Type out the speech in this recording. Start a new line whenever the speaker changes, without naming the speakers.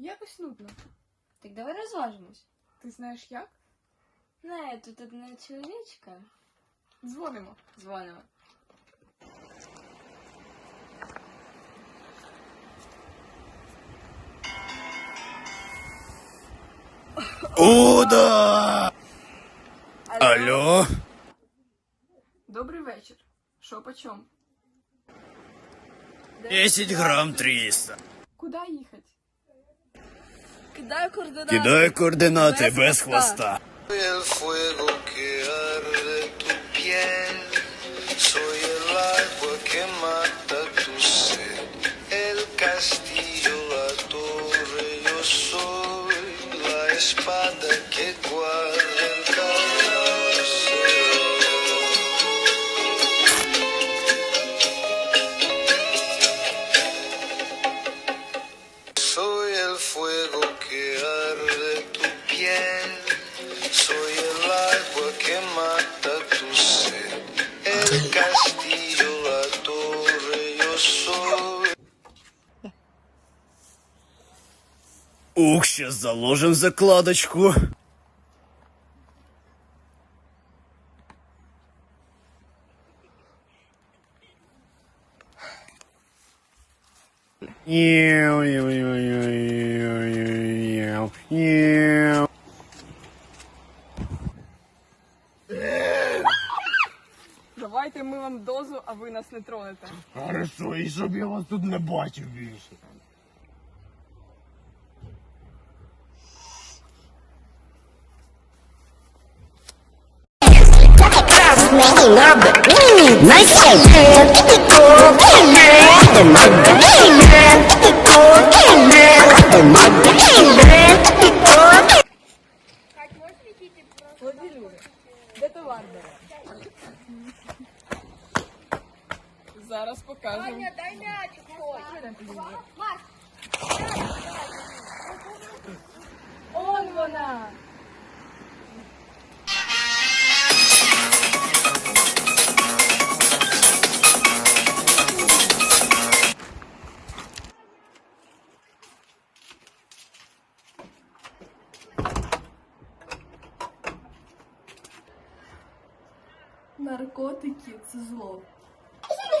Якось нудно.
Так давай розважимось.
Ти знаєш як?
Знаю, тут одна чоловічка.
Дзвонимо.
Дзвонимо.
Уда! Алло?
Добрий вечір. Що почем?
10 грам 300.
Куди їхати?
Кидаю координати.
Кидай координати
Без
без
хвоста.
Fuego que arde tu piel. Soy el agua que mata tu sed. El castillo, la torre, yo soy.
Ух, сейчас заложим закладочку.
Давайте ми вам дозу, а ви нас не тронете.
Хорошо, і щоб я вас тут не бачив більше.
Де товар бере? Зараз покажемо. Он вона! Наркотики це зло.